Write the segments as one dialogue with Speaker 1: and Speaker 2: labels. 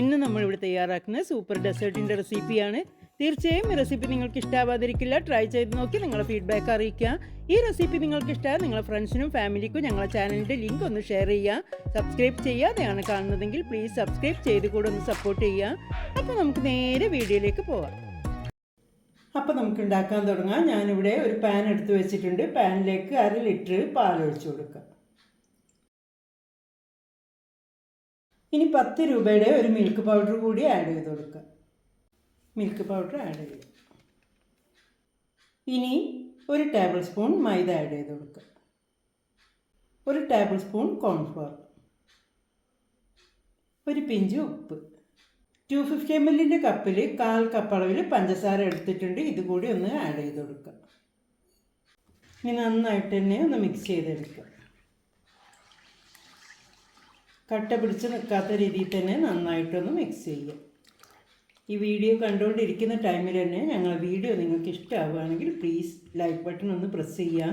Speaker 1: ഇന്ന് നമ്മൾ ഇവിടെ തയ്യാറാക്കുന്ന സൂപ്പർ ഡെസേർട്ടിന്റെ റെസിപ്പിയാണ്. തീർച്ചയായും ഈ റെസിപ്പി നിങ്ങൾക്ക് ഇഷ്ടാവാതിരിക്കില്ല. ട്രൈ ചെയ്ത് നോക്കി നിങ്ങളുടെ ഫീഡ്ബാക്ക് അറിയിക്കുക. ഈ റെസിപ്പി നിങ്ങൾക്ക് ഇഷ്ടമായ നിങ്ങളുടെ ഫ്രണ്ട്സിനും ഫാമിലിക്കും ഞങ്ങളെ ചാനലിന്റെ ലിങ്ക് ഒന്ന് ഷെയർ ചെയ്യുക. സബ്സ്ക്രൈബ് ചെയ്യാതെയാണ് കാണുന്നതെങ്കിൽ പ്ലീസ് സബ്സ്ക്രൈബ് ചെയ്ത് കൂടെ ഒന്ന് സപ്പോർട്ട് ചെയ്യുക. അപ്പോൾ നമുക്ക് നേരെ വീഡിയോയിലേക്ക് പോവാം. അപ്പോൾ നമുക്ക് ഉണ്ടാക്കാൻ തുടങ്ങാം. ഞാനിവിടെ ഒരു പാൻ എടുത്ത് വെച്ചിട്ടുണ്ട്. പാനിലേക്ക് അര ലിറ്റർ പാൽ ഒഴിച്ചു കൊടുക്കാം ഇനി പത്ത് രൂപയുടെ ഒരു മിൽക്ക് പൗഡർ കൂടി ആഡ് ചെയ്ത് കൊടുക്കുക മിൽക്ക് പൗഡർ ആഡ് ചെയ്യുക ഇനി ഒരു ടേബിൾ സ്പൂൺ മൈദ ആഡ് ചെയ്ത് കൊടുക്കുക ഒരു ടേബിൾ സ്പൂൺ കോൺഫ്ലോർ ഒരു പിഞ്ച് ഉപ്പ്. ടു ഫിഫ്റ്റി എം എല്ലിന്റെ കപ്പിൽ കാൽ കപ്പ് അളവിൽ പഞ്ചസാര എടുത്തിട്ടുണ്ട്. ഇതുകൂടി ഒന്ന് ആഡ് ചെയ്ത് കൊടുക്കുക ഇനി നന്നായിട്ട് തന്നെ ഒന്ന് മിക്സ് ചെയ്തെടുക്കുക കട്ട പിടിച്ച് നിൽക്കാത്ത രീതിയിൽ തന്നെ നന്നായിട്ടൊന്ന് മിക്സ് ചെയ്യുക. ഈ വീഡിയോ കണ്ടുകൊണ്ടിരിക്കുന്ന ടൈമിൽ തന്നെ ഞങ്ങൾ വീഡിയോ നിങ്ങൾക്ക് ഇഷ്ടമാവുകയാണെങ്കിൽ പ്ലീസ് ലൈക്ക് ബട്ടൺ ഒന്ന് പ്രസ് ചെയ്യുക.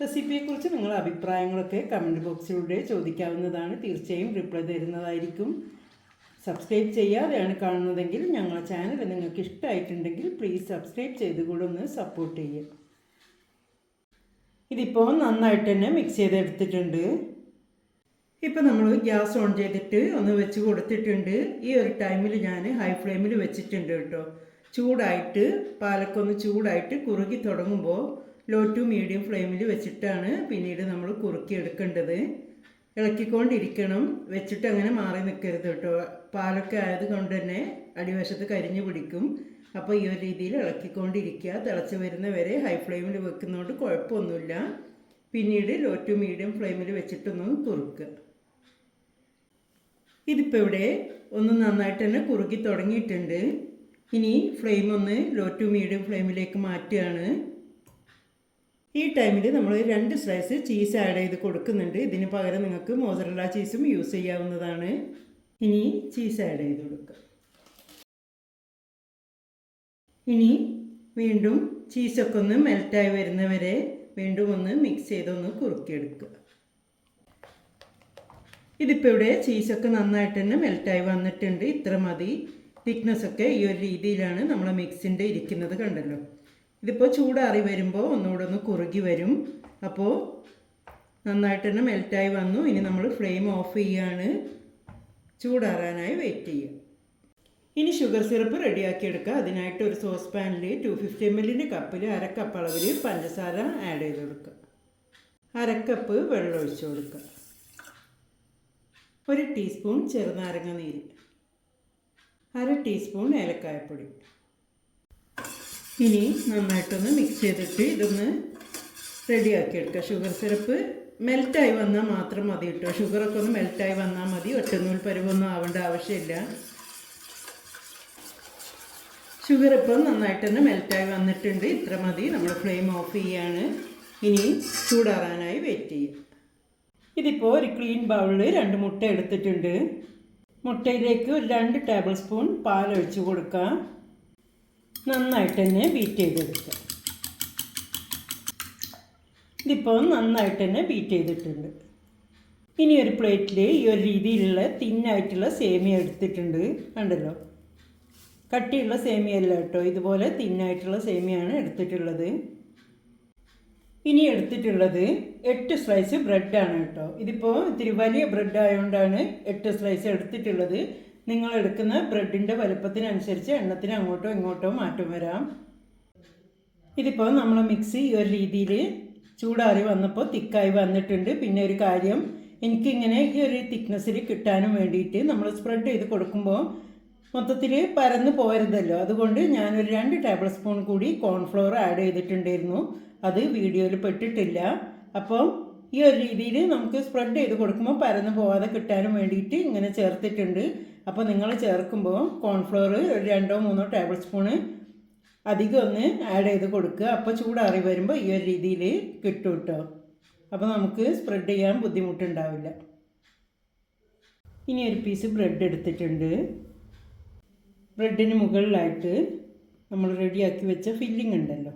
Speaker 1: റെസിപ്പിയെക്കുറിച്ച് നിങ്ങളുടെ അഭിപ്രായങ്ങളൊക്കെ കമന്റ് ബോക്സിലൂടെ ചോദിക്കാവുന്നതാണ്. തീർച്ചയായും റിപ്ലൈ തരുന്നതായിരിക്കും. സബ്സ്ക്രൈബ് ചെയ്യാതെയാണ് കാണുന്നതെങ്കിൽ ഞങ്ങളുടെ ചാനൽ നിങ്ങൾക്ക് ഇഷ്ടമായിട്ടുണ്ടെങ്കിൽ പ്ലീസ് സബ്സ്ക്രൈബ് ചെയ്ത് കൂടെ ഒന്ന് സപ്പോർട്ട് ചെയ്യുക. ഇതിപ്പോൾ നന്നായിട്ട് തന്നെ മിക്സ് ചെയ്തെടുത്തിട്ടുണ്ട്. ഇപ്പം നമ്മൾ ഗ്യാസ് ഓൺ ചെയ്തിട്ട് ഒന്ന് വെച്ച് കൊടുത്തിട്ടുണ്ട്. ഈ ഒരു ടൈമിൽ ഞാൻ ഹൈ ഫ്ലെയിമിൽ വെച്ചിട്ടുണ്ട് കേട്ടോ. ചൂടായിട്ട് പാലക്കൊന്ന് ചൂടായിട്ട് കുറുകി തുടങ്ങുമ്പോൾ ലോ ടു മീഡിയം ഫ്ലെയിമിൽ വെച്ചിട്ടാണ് പിന്നീട് നമ്മൾ കുറുക്കി എടുക്കേണ്ടത്. ഇളക്കിക്കൊണ്ടിരിക്കണം. വെച്ചിട്ട് അങ്ങനെ മാറി നിൽക്കരുത് കേട്ടോ. പാലൊക്കെ ആയതുകൊണ്ട് തന്നെ അടിവശത്ത് കരിഞ്ഞു പിടിക്കും. അപ്പോൾ ഈ ഒരു രീതിയിൽ ഇളക്കിക്കൊണ്ടിരിക്കുക. തിളച്ച് വരുന്ന വരെ ഹൈ ഫ്ലെയിമിൽ വെക്കുന്നതുകൊണ്ട് കുഴപ്പമൊന്നുമില്ല. പിന്നീട് ലോ ടു മീഡിയം ഫ്ലെയിമിൽ വെച്ചിട്ടൊന്ന് കുറുക്കുക. ഇതിപ്പോൾ ഇവിടെ ഒന്ന് നന്നായിട്ട് തന്നെ കുറുകി തുടങ്ങിയിട്ടുണ്ട്. ഇനി ഫ്ലെയിം ഒന്ന് ലോ ടു മീഡിയം ഫ്ലെയിമിലേക്ക് മാറ്റുകയാണ്. ഈ ടൈമിൽ നമ്മൾ രണ്ട് സ്ലൈസ് ചീസ് ആഡ് ചെയ്ത് കൊടുക്കുന്നുണ്ട്. ഇതിന് പകരം നിങ്ങൾക്ക് മോസറല്ല ചീസും യൂസ് ചെയ്യാവുന്നതാണ്. ഇനി ചീസ് ആഡ് ചെയ്ത് കൊടുക്കുക ഇനി വീണ്ടും ചീസൊക്കെ ഒന്ന് മെൽറ്റായി വരുന്നവരെ വീണ്ടും ഒന്ന് മിക്സ് ചെയ്തൊന്ന് കുറുക്കിയെടുക്കുക. ഇതിപ്പോൾ ഇവിടെ ചീസൊക്കെ നന്നായിട്ട് തന്നെ മെൽറ്റായി വന്നിട്ടുണ്ട്. ഇത്ര മതി. തിക്നെസ് ഒക്കെ ഈ ഒരു രീതിയിലാണ് നമ്മളെ മിക്സിന്റെ ഇരിക്കുന്നത് കണ്ടല്ലോ. ഇതിപ്പോൾ ചൂടാറി വരുമ്പോൾ ഒന്നുകൂടെ ഒന്ന് കുറുകി വരും. അപ്പോൾ നന്നായിട്ട് തന്നെ മെൽറ്റായി വന്നു. ഇനി നമ്മൾ ഫ്ലെയിം ഓഫ് ചെയ്യാണ്. ചൂടാറാനായി വെയിറ്റ് ചെയ്യുക ഇനി ഷുഗർ സിറപ്പ് റെഡിയാക്കി എടുക്കുക അതിനായിട്ട് ഒരു സോസ് പാനിൽ ടു ഫിഫ്റ്റി എം എല്ലിന്റെ കപ്പിൽ അരക്കപ്പ് കപ്പ് അളവിൽ പഞ്ചസാര ആഡ് ചെയ്ത് കൊടുക്കുക അരക്കപ്പ് വെള്ളം ഒഴിച്ചു കൊടുക്കുക ഒരു ടീസ്പൂൺ ചെറുനാരങ്ങ നീര്. അര ടീസ്പൂൺ ഏലക്കായപ്പൊടി. ഇനി നന്നായിട്ടൊന്ന് മിക്സ് ചെയ്തിട്ട് ഇതൊന്ന് റെഡിയാക്കി എടുക്കുക ഷുഗർ സിറപ്പ് മെൽറ്റായി വന്നാൽ മാത്രം മതി കേട്ടോ. ഷുഗറൊക്കെ ഒന്ന് മെൽറ്റായി വന്നാൽ മതി. ഒറ്റനൂൽ പരുവൊന്നും ആവേണ്ട ആവശ്യമില്ല. ഷുഗർ ഇപ്പം നന്നായിട്ട് തന്നെ മെൽറ്റായി വന്നിട്ടുണ്ട്. ഇത്ര മതി. നമ്മൾ ഫ്ലെയിം ഓഫ് ചെയ്യാണ്. ഇനി ചൂടാറാനായി വെയിറ്റ് ചെയ്യും ഇതിപ്പോൾ ഒരു ക്ലീൻ ബൗളിൽ രണ്ട് മുട്ട എടുത്തിട്ടുണ്ട്. മുട്ടയിലേക്ക് ഒരു രണ്ട് ടേബിൾ സ്പൂൺ പാൽ ഒഴിച്ച് കൊടുക്കുക നന്നായിട്ട് തന്നെ ബീറ്റ് ചെയ്തെടുക്കുക ഇതിപ്പോൾ നന്നായിട്ട് തന്നെ ബീറ്റ് ചെയ്തിട്ടുണ്ട്. ഇനി ഒരു പ്ലേറ്റിൽ ഈ ഒരു രീതിയിലുള്ള തിന്നായിട്ടുള്ള സേമിയ എടുത്തിട്ടുണ്ട്. കണ്ടല്ലോ? കട്ടിയുള്ള സേമിയല്ല കേട്ടോ. ഇതുപോലെ തിന്നായിട്ടുള്ള സേമിയാണ് എടുത്തിട്ടുള്ളത്. ഇനി എടുത്തിട്ടുള്ളത് എട്ട് സ്ലൈസ് ബ്രെഡാണ് കേട്ടോ. ഇതിപ്പോൾ ഇത്തിരി വലിയ ബ്രെഡ് ആയതുകൊണ്ടാണ് എട്ട് സ്ലൈസ് എടുത്തിട്ടുള്ളത്. നിങ്ങൾ എടുക്കുന്ന ബ്രെഡിന്റെ വലുപ്പത്തിനനുസരിച്ച് എണ്ണത്തിന് അങ്ങോട്ടോ ഇങ്ങോട്ടോ മാറ്റം വരാം. ഇതിപ്പോൾ നമ്മൾ മിക്സി ഈ ഒരു രീതിയിൽ ചൂടാറി വന്നപ്പോൾ തിക്കായി വന്നിട്ടുണ്ട്. പിന്നെ ഒരു കാര്യം എനിക്കിങ്ങനെ ഈ ഒരു തിക്നെസ്സിൽ കിട്ടാനും വേണ്ടിയിട്ട് നമ്മൾ സ്പ്രെഡ് ചെയ്ത് കൊടുക്കുമ്പോൾ മൊത്തത്തിൽ പരന്ന് പോരുതല്ലോ അതുകൊണ്ട് ഞാനൊരു രണ്ട് ടേബിൾ സ്പൂൺ കൂടി കോൺഫ്ലോർ ആഡ് ചെയ്തിട്ടുണ്ടായിരുന്നു. അത് വീഡിയോയിൽ പെട്ടിട്ടില്ല. അപ്പോൾ ഈ ഒരു രീതിയിൽ നമുക്ക് സ്പ്രെഡ് ചെയ്ത് കൊടുക്കുമ്പോൾ പരന്ന് പോവാതെ കിട്ടാനും വേണ്ടിയിട്ട് ഇങ്ങനെ ചേർത്തിട്ടുണ്ട്. അപ്പോൾ നിങ്ങൾ ചേർക്കുമ്പോൾ കോൺഫ്ലോർ ഒരു രണ്ടോ മൂന്നോ ടേബിൾ സ്പൂണ് അധികം ഒന്ന് ആഡ് ചെയ്ത് കൊടുക്കുക. അപ്പോൾ ചൂടാറി വരുമ്പോൾ ഈ ഒരു രീതിയിൽ കിട്ടും കേട്ടോ അപ്പോൾ നമുക്ക് സ്പ്രെഡ് ചെയ്യാൻ ബുദ്ധിമുട്ടുണ്ടാവില്ല. ഇനി ഒരു പീസ് ബ്രെഡ് എടുത്തിട്ടുണ്ട്. ബ്രെഡിന് മുകളിലായിട്ട് നമ്മൾ റെഡിയാക്കി വെച്ച ഫില്ലിംഗ് ഉണ്ടല്ലോ.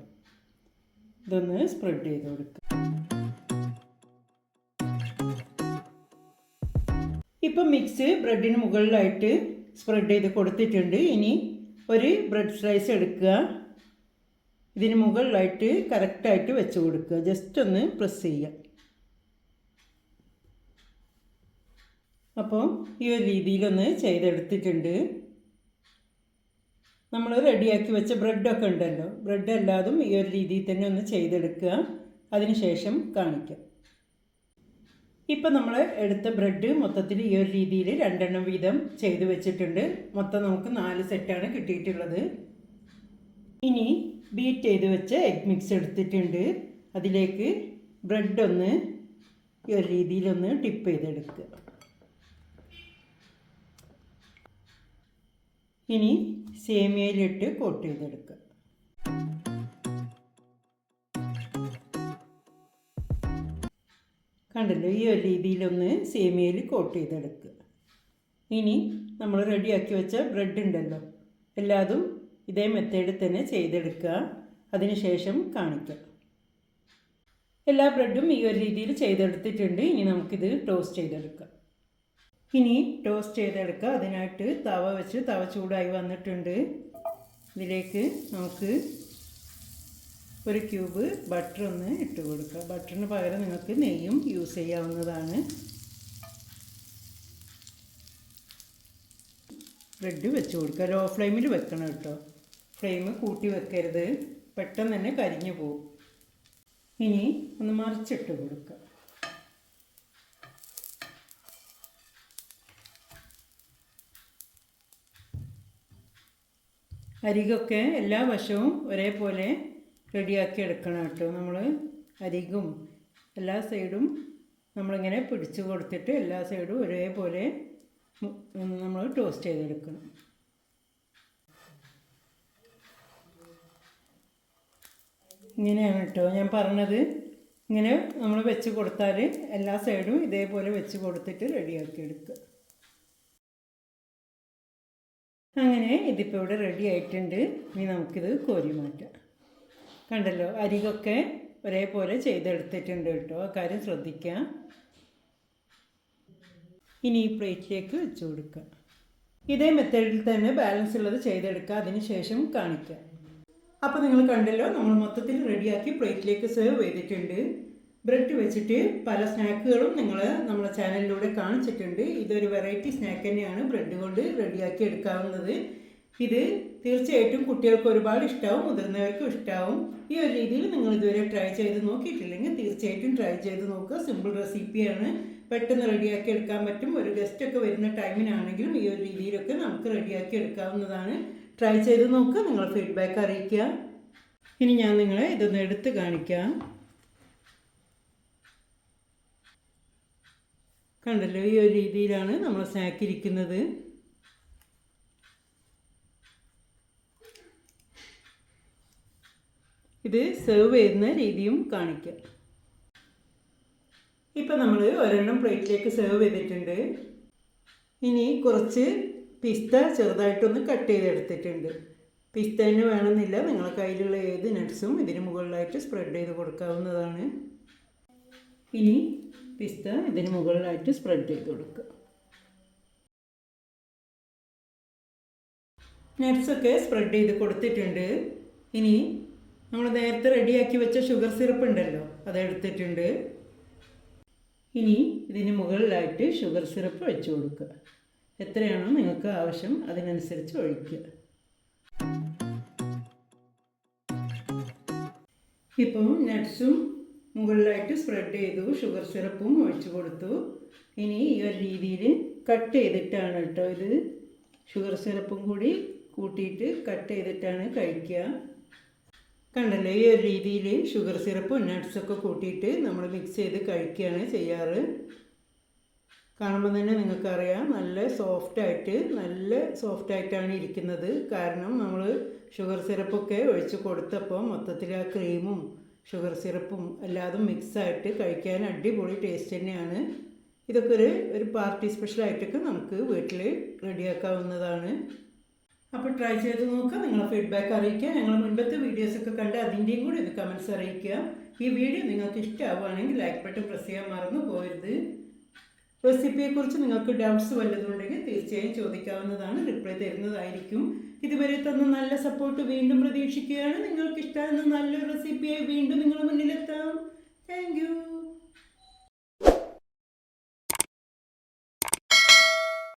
Speaker 1: ഇതൊന്ന് സ്പ്രെഡ് ചെയ്ത് കൊടുക്കുക. ഇപ്പം മിക്സ് ബ്രെഡിന് മുകളിലായിട്ട് സ്പ്രെഡ് ചെയ്ത് കൊടുത്തിട്ടുണ്ട്. ഇനി ഒരു ബ്രെഡ് സ്ലൈസ് എടുക്കുക. ഇതിന് മുകളിലായിട്ട് കറക്റ്റായിട്ട് വെച്ച് കൊടുക്കുക. ജസ്റ്റ് ഒന്ന് പ്രസ് ചെയ്യുക. അപ്പോൾ ഈ ഒരു രീതിയിലൊന്ന് ചെയ്തെടുത്തിട്ടുണ്ട്. നമ്മൾ റെഡിയാക്കി വെച്ച ബ്രെഡൊക്കെ ഉണ്ടല്ലോ. ബ്രെഡ് എല്ലാതും ഈ ഒരു രീതിയിൽ തന്നെ ഒന്ന് ചെയ്തെടുക്കുക. അതിനുശേഷം കാണിക്കാം. ഇപ്പം നമ്മൾ എടുത്ത ബ്രെഡ് മൊത്തത്തിൽ ഈ ഒരു രീതിയിൽ രണ്ടെണ്ണം വീതം ചെയ്ത് വെച്ചിട്ടുണ്ട്. മൊത്തം നമുക്ക് നാല് സെറ്റാണ് കിട്ടിയിട്ടുള്ളത്. ഇനി ബീറ്റ് ചെയ്ത് വെച്ച എഗ് മിക്സ് എടുത്തിട്ടുണ്ട്. അതിലേക്ക് ബ്രെഡ് ഒന്ന് ഈ ഒരു രീതിയിലൊന്ന് ടിപ്പ് ചെയ്തെടുക്കുക. ഇനി സേമിയയിലിട്ട് കോട്ട് ചെയ്തെടുക്കുക. കണ്ടല്ലോ ഈ ഒരു രീതിയിലൊന്ന് സേമിയയിൽ കോട്ട് ചെയ്തെടുക്കുക. ഇനി നമ്മൾ റെഡിയാക്കി വെച്ച ബ്രെഡ് ഉണ്ടല്ലോ എല്ലാതും ഇതേ മെത്തേഡിൽ തന്നെ ചെയ്തെടുക്കുക. അതിനുശേഷം കാണിക്കുക എല്ലാ ബ്രെഡും ഈ ഒരു രീതിയിൽ ചെയ്തെടുത്തിട്ടുണ്ട്. ഇനി നമുക്കിത് ടോസ്റ്റ് ചെയ്തെടുക്കാം. ഇനി ടോസ്റ്റ് ചെയ്തെടുക്കുക. അതിനായിട്ട് തവ വെച്ച് തവ ചൂടായി വന്നിട്ടുണ്ട്. ഇതിലേക്ക് നമുക്ക് ഒരു ക്യൂബ് ബട്ടർ ഒന്ന് ഇട്ട് കൊടുക്കുക ബട്ടറിന് പകരം നിങ്ങൾക്ക് നെയ്യും യൂസ് ചെയ്യാവുന്നതാണ്. ബ്രെഡ് വെച്ച് കൊടുക്കുക. ലോ ഫ്ലെയിമിൽ വെക്കണം കേട്ടോ. ഫ്ലെയിം കൂട്ടി വെക്കരുത്. പെട്ടെന്ന് തന്നെ കരിഞ്ഞു പോകും ഇനി ഒന്ന് മറിച്ചിട്ട് കൊടുക്കുക. അരികൊക്കെ എല്ലാ വശവും ഒരേപോലെ റെഡിയാക്കി എടുക്കണം കേട്ടോ. നമ്മൾ അരികും എല്ലാ സൈഡും നമ്മളിങ്ങനെ പിടിച്ചു കൊടുത്തിട്ട് എല്ലാ സൈഡും ഒരേപോലെ നമ്മൾ ടോസ്റ്റ് ചെയ്തെടുക്കണം. ഇങ്ങനെയാണ് കേട്ടോ ഞാൻ പറഞ്ഞത്. ഇങ്ങനെ നമ്മൾ വെച്ച് കൊടുത്താൽ എല്ലാ സൈഡും ഇതേപോലെ വെച്ച് കൊടുത്തിട്ട് റെഡിയാക്കി എടുക്കുക. അങ്ങനെ ഇതിപ്പോൾ ഇവിടെ റെഡി ആയിട്ടുണ്ട്. ഇനി നമുക്കിത് കോരി മാറ്റാം. കണ്ടല്ലോ അരികൊക്കെ ഒരേപോലെ ചെയ്തെടുത്തിട്ടുണ്ട് കേട്ടോ. കാര്യം ശ്രദ്ധിക്കുക ഇനി ഈ പ്ലേറ്റിലേക്ക് വെച്ച് കൊടുക്കുക ഇതേ മെത്തേഡിൽ തന്നെ ബാലൻസ് ഉള്ളത് ചെയ്തെടുക്കുക അതിന് ശേഷം കാണിക്കുക അപ്പോൾ നിങ്ങൾ കണ്ടല്ലോ നമ്മൾ മൊത്തത്തിൽ റെഡിയാക്കി പ്ലേറ്റിലേക്ക് സെർവ് ചെയ്തിട്ടുണ്ട്. ബ്രെഡ് വെച്ചിട്ട് പല സ്നാക്കുകളും നിങ്ങൾ നമ്മുടെ ചാനലിലൂടെ കാണിച്ചിട്ടുണ്ട്. ഇതൊരു വെറൈറ്റി സ്നാക്ക് തന്നെയാണ് ബ്രെഡ് കൊണ്ട് റെഡിയാക്കി എടുക്കാവുന്നത്. ഇത് തീർച്ചയായിട്ടും കുട്ടികൾക്ക് ഒരുപാട് ഇഷ്ടമാവും മുതിർന്നവർക്കും ഇഷ്ടമാവും ഈ ഒരു രീതിയിൽ നിങ്ങൾ ഇതുവരെ ട്രൈ ചെയ്ത് നോക്കിയിട്ടില്ലെങ്കിൽ തീർച്ചയായിട്ടും ട്രൈ ചെയ്ത് നോക്കുക. സിമ്പിൾ റെസിപ്പിയാണ്. പെട്ടെന്ന് റെഡിയാക്കി എടുക്കാൻ പറ്റും. ഒരു ഗസ്റ്റൊക്കെ വരുന്ന ടൈമിനാണെങ്കിലും ഈ ഒരു രീതിയിലൊക്കെ നമുക്ക് റെഡിയാക്കി എടുക്കാവുന്നതാണ്. ട്രൈ ചെയ്ത് നോക്കുക. നിങ്ങൾ ഫീഡ്ബാക്ക് അറിയിക്കുക. ഇനി ഞാൻ നിങ്ങളെ ഇതൊന്ന് എടുത്ത് കാണിക്കാം. കണ്ടല്ലോ ഈ ഒരു രീതിയിലാണ് നമ്മൾ സ്നാക്ക് ഇരിക്കുന്നത്. ഇത് സെർവ് ചെയ്യുന്ന രീതിയും കാണിക്കാം. ഇപ്പം നമ്മൾ ഒരെണ്ണം പ്ലേറ്റിലേക്ക് സെർവ് ചെയ്തിട്ടുണ്ട്. ഇനി കുറച്ച് പിസ്ത ചെറുതായിട്ടൊന്ന് കട്ട് ചെയ്തെടുത്തിട്ടുണ്ട്. പിസ്ത തന്നെ വേണമെന്നില്ല നിങ്ങളെ കയ്യിലുള്ള ഏത് നട്ട്സും ഇതിന് മുകളിലായിട്ട് സ്പ്രെഡ് ചെയ്ത് കൊടുക്കാവുന്നതാണ്. ഇനി പിസ്ത ഇതിന് മുകളിലായിട്ട് സ്പ്രെഡ് ചെയ്ത് കൊടുക്കുക. നട്ട്സൊക്കെ സ്പ്രെഡ് ചെയ്ത് കൊടുത്തിട്ടുണ്ട്. ഇനി നമ്മൾ നേരത്തെ റെഡിയാക്കി വെച്ച ഷുഗർ സിറപ്പ് ഉണ്ടല്ലോ അതെടുത്തിട്ടുണ്ട് ഇനി ഇതിന് മുകളിലായിട്ട് ഷുഗർ സിറപ്പ് വെച്ച് കൊടുക്കുക. എത്രയാണോ നിങ്ങൾക്ക് ആവശ്യം അതിനനുസരിച്ച് ഒഴിക്കുക. ഇപ്പം നട്ട്സും മുകളിലായിട്ട് സ്പ്രെഡ് ചെയ്തു ഷുഗർ സിറപ്പും ഒഴിച്ചു കൊടുത്തു. ഇനി ഈ ഒരു രീതിയിൽ കട്ട് ചെയ്തിട്ടാണ് കേട്ടോ ഇത്. ഷുഗർ സിറപ്പും കൂടി കൂട്ടിയിട്ട് കട്ട് ചെയ്തിട്ടാണ് കഴിക്കുക. കണ്ടല്ലോ ഈ ഒരു രീതിയിൽ ഷുഗർ സിറപ്പും നട്ട്സൊക്കെ കൂട്ടിയിട്ട് നമ്മൾ മിക്സ് ചെയ്ത് കഴിക്കുകയാണ് ചെയ്യാറ്. കാണുമ്പോൾ തന്നെ നിങ്ങൾക്കറിയാം നല്ല സോഫ്റ്റായിട്ട് നല്ല സോഫ്റ്റായിട്ടാണ് ഇരിക്കുന്നത്. കാരണം നമ്മൾ ഷുഗർ സിറപ്പൊക്കെ ഒഴിച്ച് കൊടുത്തപ്പോൾ മൊത്തത്തിൽ ആ ക്രീമും ഷുഗർ സിറപ്പും എല്ലാതും മിക്സായിട്ട് കഴിക്കാൻ അടിപൊളി ടേസ്റ്റ് തന്നെയാണ്. ഇതൊക്കെ ഒരു ഒരു പാർട്ടി സ്പെഷ്യലായിട്ടൊക്കെ നമുക്ക് വീട്ടിൽ റെഡിയാക്കാവുന്നതാണ്. അപ്പോൾ ട്രൈ ചെയ്ത് നോക്കുക നിങ്ങളെ ഫീഡ്ബാക്ക് അറിയിക്കുക ഞങ്ങൾ മുൻപത്തെ വീഡിയോസൊക്കെ കണ്ട് അതിന്റെയും കൂടി ഇത് കമൻസ് അറിയിക്കുക. ഈ വീഡിയോ നിങ്ങൾക്ക് ഇഷ്ടമാവുകയാണെങ്കിൽ ലൈക്ക് ബട്ടൺ പ്രസ് ചെയ്യാൻ മറന്നു പോകരുത്. റെസിപ്പിയെക്കുറിച്ച് നിങ്ങൾക്ക് ഡൗട്ട്സ് വല്ലതുണ്ടെങ്കിൽ തീർച്ചയായും ചോദിക്കാവുന്നതാണ്. റിപ്ലൈ തരുന്നതായിരിക്കും. ഇതുവരെ തന്ന നല്ല സപ്പോർട്ട് വീണ്ടും പ്രതീക്ഷിക്കുകയാണ്. നിങ്ങൾക്ക് ഇഷ്ടമാകുന്ന നല്ലൊരു റെസിപ്പിയായി വീണ്ടും നിങ്ങളുടെ മുന്നിലെത്താം. താങ്ക്